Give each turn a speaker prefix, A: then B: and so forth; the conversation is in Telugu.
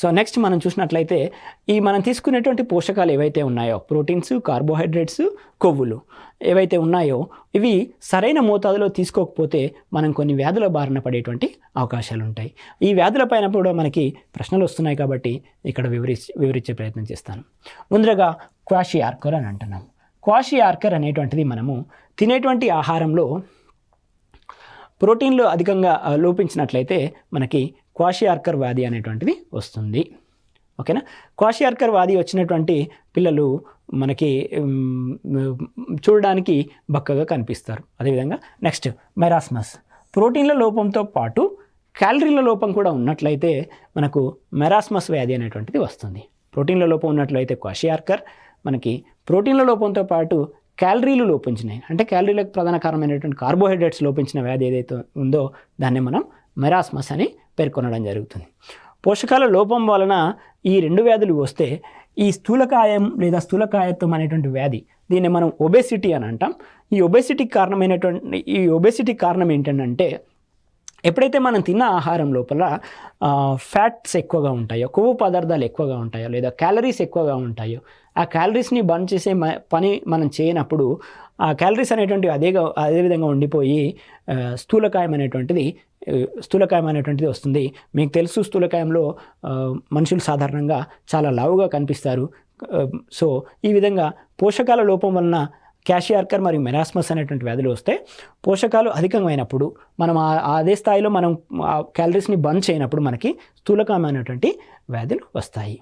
A: సో నెక్స్ట్ మనం చూసినట్లయితే ఈ మనం తీసుకునేటువంటి పోషకాలు ఏవైతే ఉన్నాయో ప్రోటీన్స్ కార్బోహైడ్రేట్స్ కొవ్వులు ఏవైతే ఉన్నాయో ఇవి సరైన మోతాదులో తీసుకోకపోతే మనం కొన్ని వ్యాధుల బారిన పడేటువంటి అవకాశాలు ఉంటాయి. ఈ వ్యాధుల పైన కూడా మనకి ప్రశ్నలు వస్తున్నాయి కాబట్టి ఇక్కడ వివరి వివరించే ప్రయత్నం చేస్తాను. ముందుగా క్వాషి ఆర్కర్ అని అంటున్నాం. క్వాషి ఆర్కర్ అనేటువంటిది మనము తినేటువంటి ఆహారంలో ప్రోటీన్లు అధికంగా లోపించినట్లయితే మనకి క్వాషియార్కర్ వ్యాధి అనేటువంటిది వస్తుంది. ఓకేనా? క్వాషియార్కర్ వ్యాధి వచ్చినటువంటి పిల్లలు మనకి చూడడానికి బక్కగా కనిపిస్తారు. అదేవిధంగా నెక్స్ట్ మెరాస్మస్. ప్రోటీన్ల లోపంతో పాటు క్యాలరీల లోపం కూడా ఉన్నట్లయితే మనకు మెరాస్మస్ వ్యాధి అనేటువంటిది వస్తుంది. ప్రోటీన్ల లోపం ఉన్నట్లయితే క్వాషియార్కర్ మనకి ప్రోటీన్ల లోపంతో పాటు క్యాలరీలు లోపించినాయి. అంటే క్యాలరీలకు ప్రధాన కారణమైనటువంటి కార్బోహైడ్రేట్స్ లోపించిన వ్యాధి ఏదైతే ఉందో దాన్ని మనం మెరాస్మస్ అని పేర్కొనడం జరుగుతుంది. పోషకాల లోపం వలన ఈ రెండు వ్యాధులు వస్తే ఈ స్థూలకాయం లేదా స్థూలకాయత్వం అనేటువంటి వ్యాధి దీన్ని మనం ఒబేసిటీ అని అంటాం. ఈ ఒబేసిటీకి కారణమైనటువంటి ఈ ఒబేసిటీకి కారణం ఏంటంటే ఎప్పుడైతే మనం తిన్న ఆహారం లోపల ఫ్యాట్స్ ఎక్కువగా ఉంటాయో కొవ్వు పదార్థాలు ఎక్కువగా ఉంటాయో లేదా క్యాలరీస్ ఎక్కువగా ఉంటాయో ఆ క్యాలరీస్ని బంద్ చేసే పని మనం చేయనప్పుడు ఆ క్యాలరీస్ అనేటువంటివి అదే విధంగా ఉండిపోయి స్థూలకాయం అనేటువంటిది స్థూలకాయం అనేటువంటిది వస్తుంది. మీకు తెలుసు స్థూలకాయంలో మనుషులు సాధారణంగా చాలా లావుగా కనిపిస్తారు. సో ఈ విధంగా పోషకాల లోపం వలన క్యాషియార్కర్ మరియు మెరాస్మస్ అనేటువంటి వ్యాధులు వస్తే పోషకాలు అధికమైనప్పుడు మనం ఆ- అదే స్థాయిలో మనం ఆ క్యాలరీస్ని బంద్ చేయనప్పుడు మనకి స్థూలకమైనటువంటి వ్యాధులు వస్తాయి.